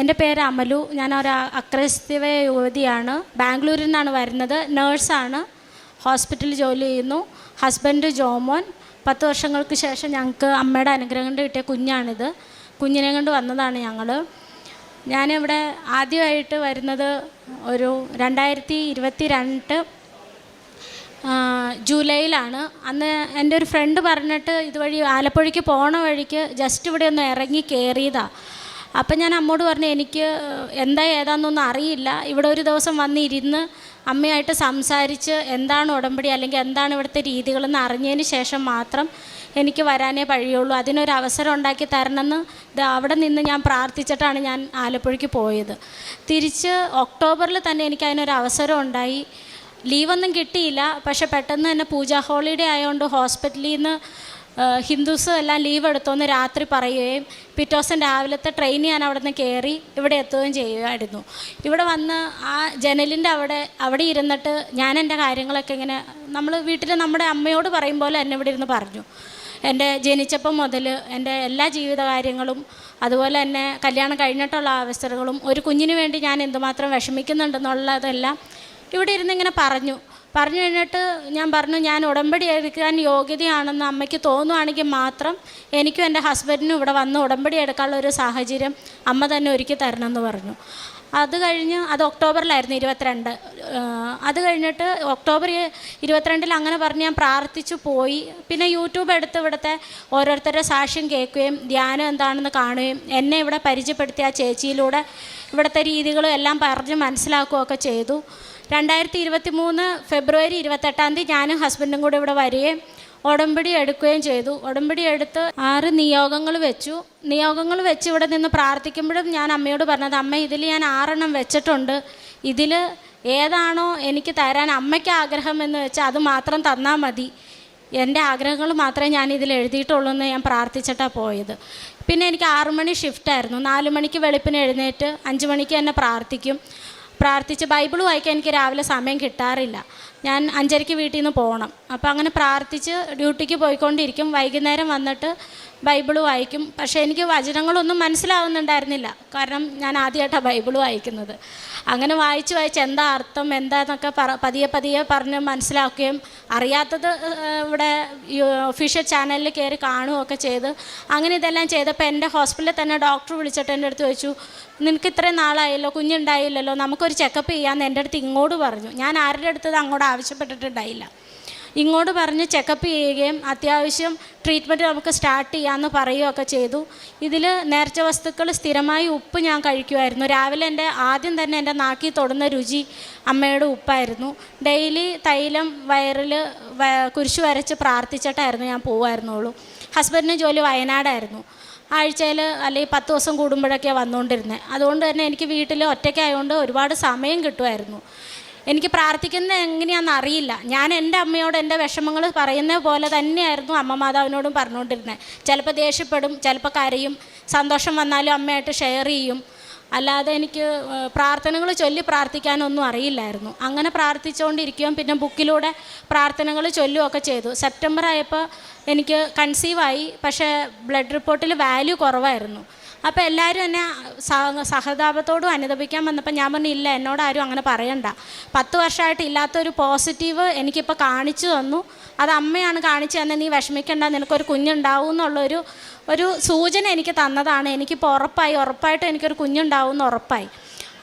എന്റെ പേര് അമലു. ഞാൻ ഒരു അക്രൈസ്തവ യുവതിയാണ്. ബാംഗ്ലൂരിൽ നിന്നാണ് വരുന്നത്. നേഴ്സാണ്. ഹോസ്പിറ്റലിൽ ജോലി ചെയ്യുന്നു. ഹസ്ബൻഡ് ജോമോൻ. പത്ത് വർഷങ്ങൾക്ക് ശേഷം ഞങ്ങൾക്ക് അമ്മയുടെ അനുഗ്രഹം കൊണ്ട് കിട്ടിയ കുഞ്ഞാണിത്. കുഞ്ഞിനെ കൊണ്ട് വന്നതാണ് ഞങ്ങൾ ഞാനിവിടെ ആദ്യമായിട്ട് വരുന്നത് ഒരു രണ്ടായിരത്തി ഇരുപത്തി രണ്ട് ജൂലൈയിലാണ്. അന്ന് എന്റെ ഒരു ഫ്രണ്ട് പറഞ്ഞിട്ട് ഇതുവഴി ആലപ്പുഴയ്ക്ക് പോണ വഴിക്ക് ജസ്റ്റ് ഇവിടെ ഒന്ന് ഇറങ്ങി കയറിയതാണ് അപ്പം ഞാൻ അമ്മോട് പറഞ്ഞു എനിക്ക് എന്താ ഏതാണെന്നൊന്നും അറിയില്ല. ഇവിടെ ഒരു ദിവസം വന്നിരുന്ന് അമ്മയായിട്ട് സംസാരിച്ച് എന്താണ് ഉടമ്പടി അല്ലെങ്കിൽ എന്താണ് ഇവിടുത്തെ രീതികളെന്ന് അറിഞ്ഞതിന് ശേഷം മാത്രം എനിക്ക് വരാനേ കഴിയുള്ളൂ അതിനൊരു അവസരം ഉണ്ടാക്കി തരണമെന്ന് അവിടെ നിന്ന് ഞാൻ പ്രാർത്ഥിച്ചിട്ടാണ് ഞാൻ ആലപ്പുഴയ്ക്ക് പോയത്. തിരിച്ച് ഒക്ടോബറിൽ തന്നെ എനിക്ക് അതിനൊരു അവസരം ഉണ്ടായി. ലീവൊന്നും കിട്ടിയില്ല. പക്ഷെ പെട്ടെന്ന് തന്നെ പൂജ ഹോളിഡേ ആയതുകൊണ്ട് ഹോസ്പിറ്റലിൽ നിന്ന് ഹിന്ദുസ് എല്ലാം ലീവ് എടുത്തോന്ന് രാത്രി പറയുകയും പിറ്റേ ദിവസം രാവിലത്തെ ട്രെയിൻ ഞാൻ അവിടെ നിന്ന് കയറി ഇവിടെ എത്തുകയും ചെയ്യുമായിരുന്നു. ഇവിടെ വന്ന് ആ ജനലിന്റെ അവിടെ അവിടെ ഇരുന്നിട്ട് ഞാൻ എന്റെ കാര്യങ്ങളൊക്കെ ഇങ്ങനെ നമ്മൾ വീട്ടിൽ നമ്മുടെ അമ്മയോട് പറയും പോലെ എന്നെ ഇവിടെ ഇരുന്ന് പറഞ്ഞു. എന്റെ ജനിച്ചപ്പം മുതൽ എന്റെ എല്ലാ ജീവിത കാര്യങ്ങളും അതുപോലെ തന്നെ കല്യാണം കഴിഞ്ഞിട്ടുള്ള അവസരങ്ങളും ഒരു കുഞ്ഞിന് വേണ്ടി ഞാൻ എന്തുമാത്രം വിഷമിക്കുന്നുണ്ടെന്നുള്ളതെല്ലാം ഇവിടെ ഇരുന്ന് ഇങ്ങനെ പറഞ്ഞു. പറഞ്ഞു കഴിഞ്ഞിട്ട് ഞാൻ പറഞ്ഞു ഞാൻ ഉടമ്പടി എടുക്കാൻ യോഗ്യതയാണെന്ന് അമ്മയ്ക്ക് തോന്നുവാണെങ്കിൽ മാത്രം എനിക്കും എന്റെ ഹസ്ബൻഡിനും ഇവിടെ വന്ന് ഉടമ്പടി എടുക്കാനുള്ള ഒരു സാഹചര്യം അമ്മ തന്നെ ഒരുക്കി തരണമെന്ന് പറഞ്ഞു. അത് കഴിഞ്ഞ് അത് ഒക്ടോബറിലായിരുന്നു ഇരുപത്തിരണ്ട്. അത് കഴിഞ്ഞിട്ട് ഒക്ടോബർ ഇരുപത്തിരണ്ടിൽ അങ്ങനെ പറഞ്ഞ് ഞാൻ പ്രാർത്ഥിച്ചു പോയി. പിന്നെ യൂട്യൂബ് എടുത്ത് ഇവിടുത്തെ ഓരോരുത്തരുടെ സാക്ഷ്യം കേൾക്കുകയും ധ്യാനം എന്താണെന്ന് കാണുകയും എന്നെ ഇവിടെ പരിചയപ്പെടുത്തിയ ആ ചേച്ചിയിലൂടെ ഇവിടുത്തെ രീതികളും എല്ലാം പറഞ്ഞ് മനസ്സിലാക്കുകയൊക്കെ ചെയ്തു. രണ്ടായിരത്തി ഇരുപത്തി മൂന്ന് ഫെബ്രുവരി ഇരുപത്തെട്ടാം തീയതി ഞാനും ഹസ്ബൻഡും കൂടെ ഇവിടെ വരികയും ഉടമ്പടി എടുക്കുകയും ചെയ്തു. ഉടമ്പടി എടുത്ത് ആറ് നിയോഗങ്ങൾ വെച്ചു. നിയോഗങ്ങൾ വെച്ച് ഇവിടെ നിന്ന് പ്രാർത്ഥിക്കുമ്പോഴും ഞാൻ അമ്മയോട് പറഞ്ഞത് അമ്മ ഇതിൽ ഞാൻ ആറെണ്ണം വെച്ചിട്ടുണ്ട്. ഇതിൽ ഏതാണോ എനിക്ക് തരാൻ അമ്മയ്ക്ക് ആഗ്രഹം എന്ന് വെച്ചാൽ അത് മാത്രം തന്നാൽ മതി. എന്റെ ആഗ്രഹങ്ങൾ മാത്രമേ ഞാൻ ഇതിൽ എഴുതിയിട്ടുള്ളൂ എന്ന് ഞാൻ പ്രാർത്ഥിച്ചിട്ടാണ് പോയത്. പിന്നെ എനിക്ക് ആറു മണി ഷിഫ്റ്റായിരുന്നു നാല് മണിക്ക് വെളുപ്പിന് എഴുന്നേറ്റ് അഞ്ച് മണിക്ക് തന്നെ പ്രാർത്ഥിക്കും. പ്രാർത്ഥിച്ച് ബൈബിൾ വായിക്കാൻ എനിക്ക് രാവിലെ സമയം കിട്ടാറില്ല. ഞാൻ അഞ്ചരയ്ക്ക് വീട്ടിൽ നിന്ന് പോകണം. അപ്പോൾ അങ്ങനെ പ്രാർത്ഥിച്ച് ഡ്യൂട്ടിക്ക് പോയിക്കൊണ്ടിരിക്കും. വൈകുന്നേരം വന്നിട്ട് ബൈബിൾ വായിക്കും. പക്ഷേ എനിക്ക് വചനങ്ങളൊന്നും മനസ്സിലാവുന്നുണ്ടായിരുന്നില്ല. കാരണം ഞാൻ ആദ്യമായിട്ടാണ് ബൈബിൾ വായിക്കുന്നത്. അങ്ങനെ വായിച്ച് വായിച്ച് എന്താ അർത്ഥം എന്താന്നൊക്കെ പറ പതിയെ പതിയെ പറഞ്ഞ് മനസ്സിലാക്കുകയും അറിയാത്തത് ഇവിടെ ഒഫീഷ്യൽ ചാനലിൽ കയറി കാണുകയൊക്കെ ചെയ്ത് അങ്ങനെ ഇതെല്ലാം ചെയ്തപ്പോൾ എന്റെ ഹോസ്പിറ്റലിൽ തന്നെ ഡോക്ടർ വിളിച്ചിട്ട് എന്റെ അടുത്ത് ചോദിച്ചു നിനക്ക് ഇത്രയും നാളായല്ലോ കുഞ്ഞുണ്ടായില്ലല്ലോ നമുക്കൊരു ചെക്കപ്പ് ചെയ്യാമെന്ന് എന്റെ അടുത്ത് ഇങ്ങോട്ട് പറഞ്ഞു. ഞാൻ ആരുടെ അടുത്തത് അങ്ങോട്ട് ആവശ്യപ്പെട്ടിട്ടുണ്ടായില്ല. ഇങ്ങോട്ട് പറഞ്ഞ് ചെക്കപ്പ് ചെയ്യുകയും അത്യാവശ്യം ട്രീറ്റ്മെന്റ് നമുക്ക് സ്റ്റാർട്ട് ചെയ്യാമെന്ന് പറയുകയൊക്കെ ചെയ്തു. ഇതിൽ നേർച്ച വസ്തുക്കൾ സ്ഥിരമായി ഉപ്പ് ഞാൻ കഴിക്കുമായിരുന്നു രാവിലെ എന്റെ ആദ്യം തന്നെ എന്റെ നാക്കി തൊടുന്ന രുചി അമ്മയുടെ ഉപ്പായിരുന്നു. ഡെയിലി തൈലം വയറിൽ കുരിശ് വരച്ച് പ്രാർത്ഥിച്ചിട്ടായിരുന്നു ഞാൻ പോകുമായിരുന്നുള്ളൂ ഹസ്ബൻഡിന് ജോലി വയനാടായിരുന്നു. ആഴ്ചയിൽ അല്ലെങ്കിൽ പത്ത് ദിവസം കൂടുമ്പോഴൊക്കെയാണ് വന്നുകൊണ്ടിരുന്നത് അതുകൊണ്ട് തന്നെ എനിക്ക് വീട്ടിൽ ഒറ്റയ്ക്കായതുകൊണ്ട് ഒരുപാട് സമയം കിട്ടുമായിരുന്നു എനിക്ക് പ്രാർത്ഥിക്കുന്നത് എങ്ങനെയാണെന്ന് അറിയില്ല. ഞാൻ എന്റെ അമ്മയോട് എന്റെ വിഷമങ്ങൾ പറയുന്ന പോലെ തന്നെയായിരുന്നു അമ്മ മാതാവിനോടും പറഞ്ഞുകൊണ്ടിരുന്നത്. ചിലപ്പോൾ ദേഷ്യപ്പെടും ചിലപ്പോൾ കരയും. സന്തോഷം വന്നാലും അമ്മയായിട്ട് ഷെയർ ചെയ്യും. അല്ലാതെ എനിക്ക് പ്രാർത്ഥനകൾ ചൊല്ലി പ്രാർത്ഥിക്കാനൊന്നും അറിയില്ലായിരുന്നു. അങ്ങനെ പ്രാർത്ഥിച്ചുകൊണ്ടിരിക്കുകയും പിന്നെ ബുക്കിലൂടെ പ്രാർത്ഥനകൾ ചൊല്ലുകയൊക്കെ ചെയ്തു. സെപ്റ്റംബർ ആയപ്പോൾ എനിക്ക് കൺസീവായി പക്ഷേ ബ്ലഡ് റിപ്പോർട്ടിൽ വാല്യൂ കുറവായിരുന്നു. അപ്പോൾ എല്ലാവരും എന്നെ സഹ- സഹതാപത്തോടും അനുദപിക്കാൻ വന്നപ്പോൾ ഞാൻ പറഞ്ഞു ഇല്ല എന്നോട് ആരും അങ്ങനെ പറയണ്ട. പത്ത് വർഷമായിട്ട് ഇല്ലാത്തൊരു പോസിറ്റീവ് എനിക്കിപ്പോൾ കാണിച്ചു തന്നു. അത് അമ്മയാണ് കാണിച്ചു തന്നെ നീ വിഷമിക്കേണ്ട നിനക്കൊരു കുഞ്ഞുണ്ടാവും എന്നുള്ളൊരു ഒരു സൂചന എനിക്ക് തന്നതാണ്. എനിക്കിപ്പോൾ ഉറപ്പായി ഉറപ്പായിട്ടും എനിക്കൊരു കുഞ്ഞുണ്ടാവും എന്ന് ഉറപ്പായി.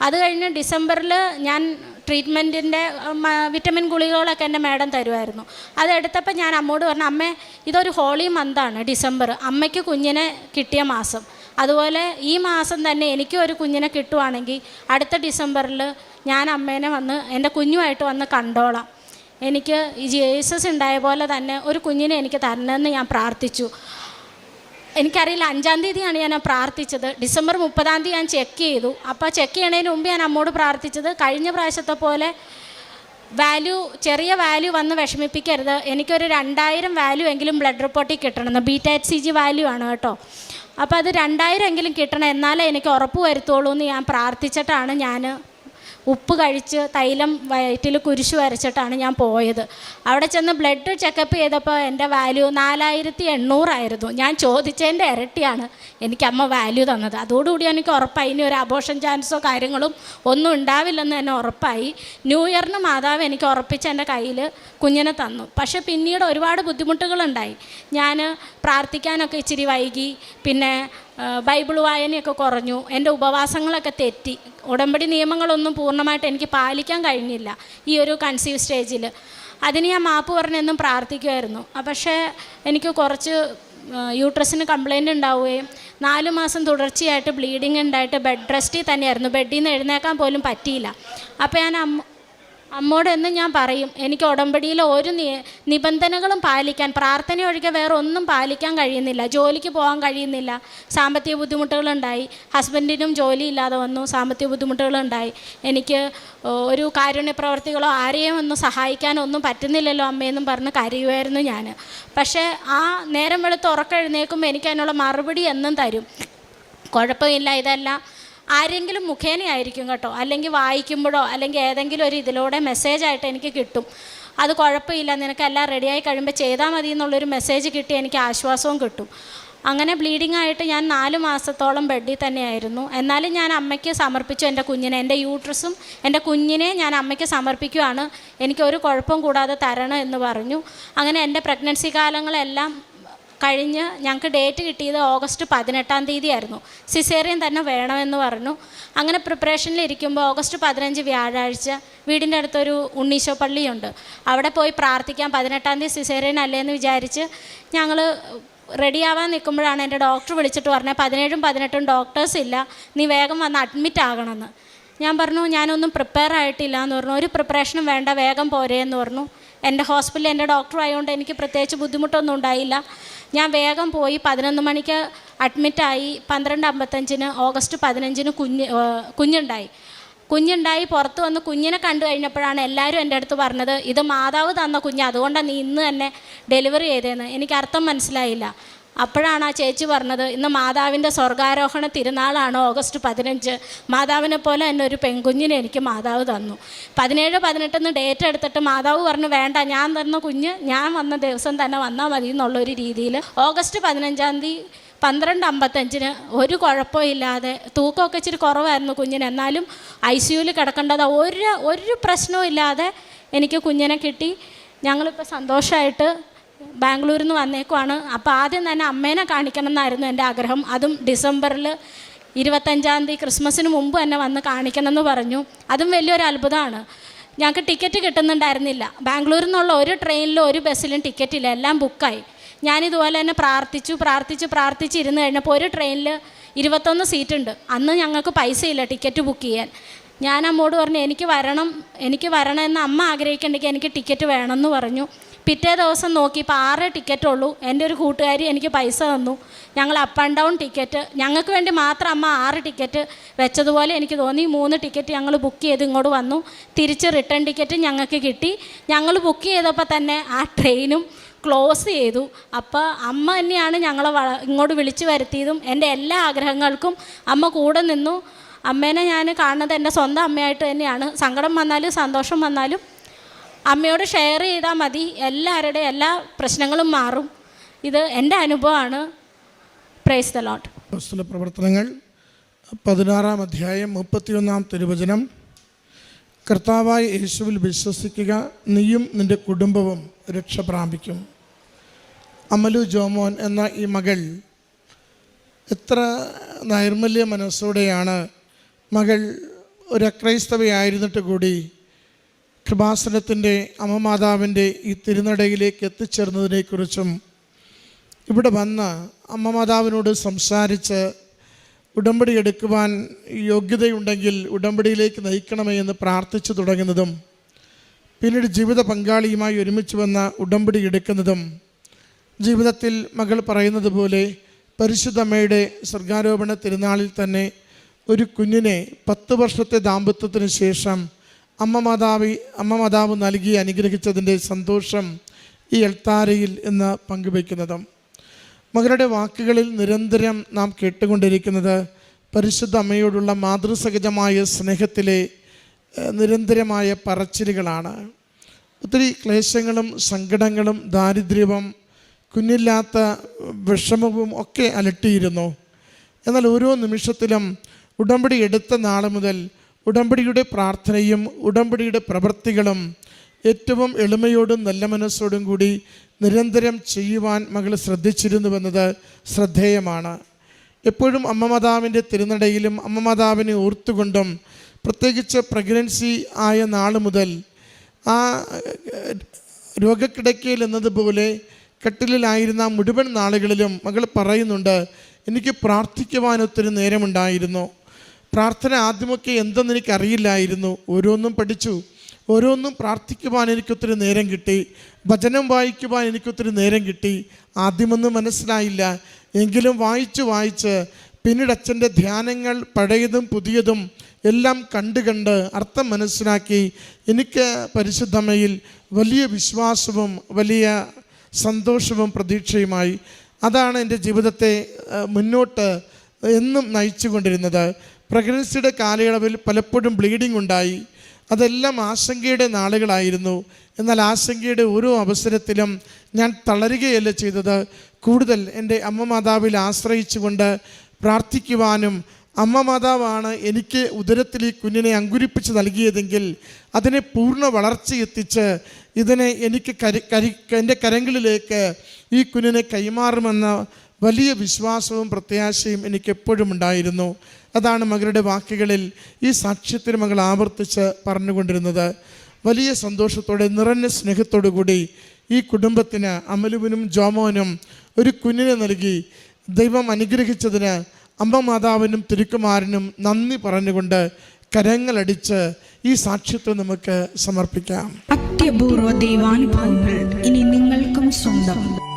അത് കഴിഞ്ഞ് ഡിസംബറിൽ ഞാൻ ട്രീറ്റ്മെന്റിന്റെ വിറ്റമിൻ ഗുളികകളൊക്കെ എന്റെ മാഡം തരുമായിരുന്നു അതെടുത്തപ്പോൾ ഞാൻ അമ്മോട് പറഞ്ഞു അമ്മേ ഇതൊരു ഹോളി മന്താണ് ഡിസംബർ അമ്മയ്ക്ക് കുഞ്ഞിനെ കിട്ടിയ മാസം. അതുപോലെ ഈ മാസം തന്നെ എനിക്ക് ഒരു കുഞ്ഞിനെ കിട്ടുവാണെങ്കിൽ അടുത്ത ഡിസംബറിൽ ഞാൻ അമ്മേനെ വന്ന് എന്റെ കുഞ്ഞുമായിട്ട് വന്ന് കണ്ടോളാം. എനിക്ക് ജീസസ് ഉണ്ടായ പോലെ തന്നെ ഒരു കുഞ്ഞിനെ എനിക്ക് തരണമെന്ന് ഞാൻ പ്രാർത്ഥിച്ചു. എനിക്കറിയില്ല അഞ്ചാം തീയതിയാണ് ഞാൻ പ്രാർത്ഥിച്ചത്. ഡിസംബർ മുപ്പതാം തീയതി ഞാൻ ചെക്ക് ചെയ്തു. അപ്പോൾ ചെക്ക് ചെയ്യണതിന് മുമ്പ് ഞാൻ അമ്മോട് പ്രാർത്ഥിച്ചത് കഴിഞ്ഞ പ്രാവശ്യത്തെ പോലെ വാല്യൂ ചെറിയ വാല്യൂ വന്ന് വിഷമിപ്പിക്കരുത്. എനിക്കൊരു രണ്ടായിരം വാല്യൂ എങ്കിലും ബ്ലഡ് റിപ്പോർട്ടിൽ കിട്ടണമെന്ന്. ബീറ്റാറ്റ് സി ജി വാല്യൂ ആണ് കേട്ടോ. അപ്പോൾ അത് രണ്ടായിരം എങ്കിലും കിട്ടണം. എന്നാലേ എനിക്ക് ഉറപ്പ് വരുത്തുള്ളൂ എന്ന് ഞാൻ പ്രാർത്ഥിച്ചിട്ടാണ് ഞാൻ ഉപ്പ് കഴിച്ച് തൈലം വയറ്റിൽ കുരിശ് വരച്ചിട്ടാണ് ഞാൻ പോയത്. അവിടെ ചെന്ന് ബ്ലഡ് ചെക്കപ്പ് ചെയ്തപ്പോൾ എന്റെ വാല്യൂ നാലായിരത്തി എണ്ണൂറായിരുന്നു. ഞാൻ ചോദിച്ചതിന്റെ ഇരട്ടിയാണ് എനിക്ക് അമ്മ വാല്യൂ തന്നത്. അതോടുകൂടി എനിക്ക് ഉറപ്പായി. ഇനി ഒരു അബോഷൻ ചാൻസോ കാര്യങ്ങളും ഒന്നും ഉണ്ടാവില്ലെന്ന് തന്നെ ഉറപ്പായി. ന്യൂ ഇയറിന് മാതാവ് എനിക്ക് ഉറപ്പിച്ച് എന്റെ കയ്യിൽ കുഞ്ഞിനെ തന്നു. പക്ഷേ പിന്നീട് ഒരുപാട് ബുദ്ധിമുട്ടുകളുണ്ടായി. ഞാൻ പ്രാർത്ഥിക്കാനൊക്കെ ഇച്ചിരി വൈകി. പിന്നെ ബൈബിൾ വായനയൊക്കെ കുറഞ്ഞു. എന്റെ ഉപവാസങ്ങളൊക്കെ തെറ്റി. ഉടമ്പടി നിയമങ്ങളൊന്നും പൂർണമായിട്ട് എനിക്ക് പാലിക്കാൻ കഴിഞ്ഞില്ല ഈ ഒരു കൺസീവ് സ്റ്റേജിൽ. അതിന് ഞാൻ മാപ്പ് പറഞ്ഞെന്നും പ്രാർത്ഥിക്കുമായിരുന്നു പക്ഷേ എനിക്ക് കുറച്ച് യൂട്രസിന് കംപ്ലൈന്റ് ഉണ്ടാവുകയും നാല് മാസം തുടർച്ചയായിട്ട് ബ്ലീഡിങ് ഉണ്ടായിട്ട് ബെഡ് റെസ്റ്റിൽ തന്നെയായിരുന്നു. ബെഡിൽ നിന്ന് എഴുന്നേക്കാൻ പോലും പറ്റിയില്ല. അപ്പോൾ ഞാൻ അമ്മോട് എന്ന് ഞാൻ പറയും എനിക്ക് ഉടമ്പടിയിൽ ഒരു നിബന്ധനകളും പാലിക്കാൻ പ്രാർത്ഥന ഒഴികെ വേറെ ഒന്നും പാലിക്കാൻ കഴിയുന്നില്ല ജോലിക്ക് പോകാൻ കഴിയുന്നില്ല. സാമ്പത്തിക ബുദ്ധിമുട്ടുകളുണ്ടായി. ഹസ്ബൻഡിനും ജോലി ഇല്ലാതെ വന്നു സാമ്പത്തിക ബുദ്ധിമുട്ടുകളുണ്ടായി. എനിക്ക് ഒരു കാരുണ്യ പ്രവർത്തികളോ ആരെയും ഒന്നും സഹായിക്കാനൊന്നും പറ്റുന്നില്ലല്ലോ അമ്മയെന്നും പറഞ്ഞ് കരയുമായിരുന്നു ഞാൻ. പക്ഷേ ആ നേരം വെളുത്ത് ഉറക്കെഴുന്നേക്കുമ്പോൾ എനിക്ക് അതിനുള്ള മറുപടി എന്നും തരും. കുഴപ്പമില്ല ഇതെല്ലാം. ആരെങ്കിലും മുഖേനയായിരിക്കും കേട്ടോ. അല്ലെങ്കിൽ വായിക്കുമ്പോഴോ അല്ലെങ്കിൽ ഏതെങ്കിലും ഒരു ഇതിലൂടെ മെസ്സേജായിട്ട് എനിക്ക് കിട്ടും. അത് കുഴപ്പമില്ല. നിനക്കെല്ലാം റെഡിയായി കഴിയുമ്പോൾ ചെയ്താൽ മതി എന്നുള്ളൊരു മെസ്സേജ് കിട്ടി എനിക്ക് ആശ്വാസവും കിട്ടും. അങ്ങനെ ബ്ലീഡിംഗ് ആയിട്ട് ഞാൻ നാല് മാസത്തോളം ബെഡിൽ തന്നെയായിരുന്നു. എന്നാലും ഞാൻ അമ്മയ്ക്ക് സമർപ്പിച്ചു എന്റെ കുഞ്ഞിനെ. എന്റെ യൂട്രസും എന്റെ കുഞ്ഞിനെ ഞാൻ അമ്മയ്ക്ക് സമർപ്പിക്കുവാണ്. എനിക്ക് ഒരു കുഴപ്പം കൂടാതെ തരണം എന്ന് പറഞ്ഞു. അങ്ങനെ എന്റെ പ്രഗ്നൻസി കാലങ്ങളെല്ലാം കഴിഞ്ഞ് ഞങ്ങൾക്ക് ഡേറ്റ് കിട്ടിയത് ഓഗസ്റ്റ് പതിനെട്ടാം തീയതി ആയിരുന്നു സിസേറിയൻ തന്നെ വേണമെന്ന് പറഞ്ഞു. അങ്ങനെ പ്രിപ്പറേഷനിൽ ഇരിക്കുമ്പോൾ ഓഗസ്റ്റ് പതിനഞ്ച് വ്യാഴാഴ്ച വീടിന്റെ അടുത്തൊരു ഉണ്ണീശോ പള്ളിയുണ്ട്. അവിടെ പോയി പ്രാർത്ഥിക്കാം പതിനെട്ടാം തീയതി സിസേറിയൻ അല്ലേ എന്ന് വിചാരിച്ച് ഞങ്ങൾ റെഡിയാവാൻ നിൽക്കുമ്പോഴാണ് എന്റെ ഡോക്ടർ വിളിച്ചിട്ട് പറഞ്ഞത് പതിനേഴും പതിനെട്ടും ഡോക്ടേഴ്സ് ഇല്ല നീ വേഗം വന്ന് അഡ്മിറ്റ് ആകണമെന്ന്. ഞാൻ പറഞ്ഞു ഞാനൊന്നും പ്രിപ്പയർ ആയിട്ടില്ല എന്ന് പറഞ്ഞു. ഒരു പ്രിപ്പറേഷനും വേണ്ട വേഗം പോരേ എന്ന് പറഞ്ഞു. എന്റെ ഹോസ്പിറ്റലിൽ എന്റെ ഡോക്ടർ ആയതുകൊണ്ട് എനിക്ക് പ്രത്യേകിച്ച് ബുദ്ധിമുട്ടൊന്നും ഉണ്ടായില്ല. ഞാൻ വേഗം പോയി പതിനൊന്ന് മണിക്ക് അഡ്മിറ്റായി പന്ത്രണ്ട് അമ്പത്തഞ്ചിന് ഓഗസ്റ്റ് പതിനഞ്ചിന് കുഞ്ഞ് കുഞ്ഞുണ്ടായി. കുഞ്ഞുണ്ടായി പുറത്ത് വന്ന് കുഞ്ഞിനെ കണ്ടു കഴിഞ്ഞപ്പോഴാണ് എല്ലാവരും എന്റെ അടുത്ത് പറഞ്ഞത് ഇത് മാതാവ് തന്ന കുഞ്ഞ് അതുകൊണ്ടാണ് നീ ഇന്ന് തന്നെ ഡെലിവറി ചെയ്തതെന്ന്. എനിക്ക് അർത്ഥം മനസ്സിലായില്ല. അപ്പോഴാണ് ആ ചേച്ചി പറഞ്ഞത് ഇന്ന് മാതാവിന്റെ സ്വർഗാരോഹണ തിരുനാളാണ് ഓഗസ്റ്റ് പതിനഞ്ച്. മാതാവിനെ പോലെ തന്നെ ഒരു പെൺകുഞ്ഞിനെ എനിക്ക് മാതാവ് തന്നു. പതിനേഴ് പതിനെട്ടെന്ന് ഡേറ്റ് എടുത്തിട്ട് മാതാവ് പറഞ്ഞു വേണ്ട ഞാൻ തന്ന കുഞ്ഞ് ഞാൻ വന്ന ദിവസം തന്നെ വന്നാൽ മതി എന്നുള്ളൊരു രീതിയിൽ ഓഗസ്റ്റ് പതിനഞ്ചാം തീയതി പന്ത്രണ്ട് അമ്പത്തഞ്ചിന് ഒരു കുഴപ്പമില്ലാതെ തൂക്കമൊക്കെ ഇച്ചിരി കുറവായിരുന്നു കുഞ്ഞിന്. എന്നാലും ഐ സിയുവിൽ കിടക്കേണ്ടത് ഒരു ഒരു പ്രശ്നവും ഇല്ലാതെ എനിക്ക് കുഞ്ഞിനെ കിട്ടി. ഞങ്ങളിപ്പോൾ സന്തോഷമായിട്ട് ബാംഗ്ലൂരിൽ നിന്ന് വന്നേക്കുവാണ്. അപ്പോൾ ആദ്യം തന്നെ അമ്മേനെ കാണിക്കണം എന്നായിരുന്നു എന്റെ ആഗ്രഹം. അതും ഡിസംബറിൽ ഇരുപത്തഞ്ചാം തീയതി ക്രിസ്മസിന് മുമ്പ് തന്നെ വന്ന് കാണിക്കണം എന്ന് പറഞ്ഞു. അതും വലിയൊരു അത്ഭുതമാണ്. ഞങ്ങൾക്ക് ടിക്കറ്റ് കിട്ടുന്നുണ്ടായിരുന്നില്ല. ബാംഗ്ലൂരിൽ നിന്നുള്ള ഒരു ട്രെയിനിലും ഒരു ബസ്സിലും ടിക്കറ്റ് ഇല്ല എല്ലാം ബുക്കായി. ഞാനിതുപോലെ തന്നെ പ്രാർത്ഥിച്ചു പ്രാർത്ഥിച്ചു പ്രാർത്ഥിച്ച് ഇരുന്ന് കഴിഞ്ഞപ്പോൾ ഒരു ട്രെയിനിൽ ഇരുപത്തൊന്ന് സീറ്റുണ്ട്. അന്ന് ഞങ്ങൾക്ക് പൈസ ഇല്ല ടിക്കറ്റ് ബുക്ക് ചെയ്യാൻ. ഞാൻ അമ്മോട് പറഞ്ഞു എനിക്ക് വരണം എനിക്ക് വരണമെന്ന് അമ്മ ആഗ്രഹിക്കുന്നുണ്ടെങ്കിൽ എനിക്ക് ടിക്കറ്റ് വേണമെന്ന് പറഞ്ഞു. പിറ്റേ ദിവസം നോക്കിയപ്പോൾ ആറ് ടിക്കറ്റ് ഉള്ളൂ. എന്റെ ഒരു കൂട്ടുകാരി എനിക്ക് പൈസ തന്നു. ഞങ്ങൾ അപ്പ് ആൻഡ് ഡൗൺ ടിക്കറ്റ് ഞങ്ങൾക്ക് വേണ്ടി മാത്രം അമ്മ ആറ് ടിക്കറ്റ് വെച്ചതുപോലെ എനിക്ക് തോന്നി. മൂന്ന് ടിക്കറ്റ് ഞങ്ങൾ ബുക്ക് ചെയ്ത് ഇങ്ങോട്ട് വന്നു. തിരിച്ച് റിട്ടേൺ ടിക്കറ്റ് ഞങ്ങൾക്ക് കിട്ടി. ഞങ്ങൾ ബുക്ക് ചെയ്തപ്പോൾ തന്നെ ആ ട്രെയിനും ക്ലോസ് ചെയ്തു. അപ്പോൾ അമ്മ തന്നെയാണ് ഞങ്ങളെ ഇങ്ങോട്ട് വിളിച്ചു വരുത്തിയതും. എന്റെ എല്ലാ ആഗ്രഹങ്ങൾക്കും അമ്മ കൂടെ നിന്നു. അമ്മേനെ ഞാൻ കാണുന്നത് എന്റെ സ്വന്തം അമ്മയായിട്ട് തന്നെയാണ്. സങ്കടം വന്നാലും സന്തോഷം വന്നാലും അമ്മയോട് ഷെയർ ചെയ്താൽ മതി. എല്ലാവരുടെയും എല്ലാ പ്രശ്നങ്ങളും മാറും. ഇത് എന്റെ അനുഭവമാണ്. പ്രൈസ് ദ ലോട്ട് അപ്പോസ്തല പ്രവർത്തനങ്ങൾ പതിനാറാം അധ്യായം മുപ്പത്തിയൊന്നാം തിരുവചനം. കർത്താവായ യേശുവിൽ വിശ്വസിക്കുക നീയും നിന്റെ കുടുംബവും രക്ഷ പ്രാപിക്കും. അമലു ജോമോൻ എന്ന ഈ മകൾ എത്ര നൈർമല്യ മനസ്സോടെയാണ് മകൾ ഒരു അക്രൈസ്തവയായിരുന്നിട്ട് കൂടി കൃപാസനത്തിന്റെ അമ്മമാതാവിന്റെ ഈ തിരുനടയിലേക്ക് എത്തിച്ചേർന്നതിനെക്കുറിച്ചും ഇവിടെ വന്ന് അമ്മമാതാവിനോട് സംസാരിച്ച് ഉടമ്പടി എടുക്കുവാൻ യോഗ്യതയുണ്ടെങ്കിൽ ഉടമ്പടിയിലേക്ക് നയിക്കണമേ എന്ന് പ്രാർത്ഥിച്ചു തുടങ്ങുന്നതും പിന്നീട് ജീവിത പങ്കാളിയുമായി ഒരുമിച്ച് വന്ന ഉടമ്പടി എടുക്കുന്നതും ജീവിതത്തിൽ മകൾ പറയുന്നത് പോലെ പരിശുദ്ധമ്മയുടെ സ്വർഗാരോപണ തിരുനാളിൽ തന്നെ ഒരു കുഞ്ഞിനെ പത്ത് വർഷത്തെ ദാമ്പത്യത്തിന് ശേഷം അമ്മ മാതാവി അമ്മ മാതാവ് നൽകി അനുഗ്രഹിച്ചതിന്റെ സന്തോഷം ഈ എൽത്താരയിൽ എന്ന് പങ്കുവയ്ക്കുന്നതും. മകളുടെ വാക്കുകളിൽ നിരന്തരം നാം കേട്ടുകൊണ്ടിരിക്കുന്നത് പരിശുദ്ധ അമ്മയോടുള്ള മാതൃസഹജമായ സ്നേഹത്തിലെ നിരന്തരമായ പറച്ചിലുകളാണ്. ഒത്തിരി ക്ലേശങ്ങളും സങ്കടങ്ങളും ദാരിദ്ര്യവും കുഞ്ഞില്ലാത്ത വിഷമവും ഒക്കെ അലട്ടിയിരുന്നു. എന്നാൽ ഓരോ നിമിഷത്തിലും ഉടമ്പടി എടുത്ത നാൾ മുതൽ ഉടമ്പടിയുടെ പ്രാർത്ഥനയും ഉടമ്പടിയുടെ പ്രവൃത്തികളും ഏറ്റവും എളിമയോടും നല്ല മനസ്സോടും കൂടി നിരന്തരം ചെയ്യുവാൻ മകൾ ശ്രദ്ധിച്ചിരുന്നുവെന്നത് ശ്രദ്ധേയമാണ്. എപ്പോഴും അമ്മ മാതാവിന്റെ തിരുനടയിലും അമ്മ മാതാവിനെ ഓർത്തുകൊണ്ടും പ്രത്യേകിച്ച് പ്രഗ്നൻസി ആയ നാൾ മുതൽ ആ രോഗക്കിടക്കയിൽ എന്നതുപോലെ കട്ടിലിലായിരുന്ന മുഴുവൻ നാളുകളിലും മകൾ പറയുന്നുണ്ട് എനിക്ക് പ്രാർത്ഥിക്കുവാൻ ഒത്തിരി നേരമുണ്ടായിരുന്നു. പ്രാർത്ഥന ആദ്യമൊക്കെ എന്തെന്ന് എനിക്കറിയില്ലായിരുന്നു ഓരോന്നും പഠിച്ചു. ഓരോന്നും പ്രാർത്ഥിക്കുവാൻ എനിക്കൊത്തിരി നേരം കിട്ടി. ഭജനം വായിക്കുവാൻ എനിക്കൊത്തിരി നേരം കിട്ടി. ആദ്യമൊന്നും മനസ്സിലായില്ല. എങ്കിലും വായിച്ച് വായിച്ച് പിന്നീട് അച്ഛന്റെ ധ്യാനങ്ങൾ പഴയതും പുതിയതും എല്ലാം കണ്ട് കണ്ട് അർത്ഥം മനസ്സിലാക്കി എനിക്ക് പരിശുദ്ധമയിൽ വലിയ വിശ്വാസവും വലിയ സന്തോഷവും പ്രതീക്ഷയുമായി. അതാണ് എന്റെ ജീവിതത്തെ മുന്നോട്ട് എന്നും നയിച്ചുകൊണ്ടിരുന്നത്. പ്രഗ്നൻസിയുടെ കാലയളവിൽ പലപ്പോഴും ബ്ലീഡിംഗ് ഉണ്ടായി. അതെല്ലാം ആശങ്കയുടെ നാളുകളായിരുന്നു. എന്നാൽ ആശങ്കയുടെ ഓരോ അവസരത്തിലും ഞാൻ തളരുകയല്ല ചെയ്തത്. കൂടുതൽ എന്റെ അമ്മ മാതാവിൽ ആശ്രയിച്ചുകൊണ്ട് പ്രാർത്ഥിക്കുവാനും അമ്മ മാതാവാണ് എനിക്ക് ഉദരത്തിൽ ഈ കുഞ്ഞിനെ അങ്കുരിപ്പിച്ച് നൽകിയതെങ്കിൽ അതിനെ പൂർണ വളർച്ചയെത്തിച്ച് ഇതിനെ എനിക്ക് കരി കരി എന്റെ കരങ്ങളിലേക്ക് ഈ കുഞ്ഞിനെ കൈമാറുമെന്ന വലിയ വിശ്വാസവും പ്രത്യാശയും എനിക്ക് എപ്പോഴും ഉണ്ടായിരുന്നു. അതാണ് മകളുടെ വാക്കുകളിൽ ഈ സാക്ഷ്യത്തിന് മകൾ ആവർത്തിച്ച് പറഞ്ഞുകൊണ്ടിരുന്നത്. വലിയ സന്തോഷത്തോടെ നിറഞ്ഞ സ്നേഹത്തോടു കൂടി ഈ കുടുംബത്തിന് അമലുവിനും ജോമോനും ഒരു കുഞ്ഞിനെ നൽകി ദൈവം അനുഗ്രഹിച്ചതിന് അമ്മ മാതാവിനും തിരുക്കുമാരനും നന്ദി പറഞ്ഞുകൊണ്ട് കരങ്ങളടിച്ച് ഈ സാക്ഷ്യത്തെ നമുക്ക് സമർപ്പിക്കാം. അത്യപൂർവ ദൈവാനുഭവങ്ങൾ ഇനി നിങ്ങൾക്കും സ്വന്തം.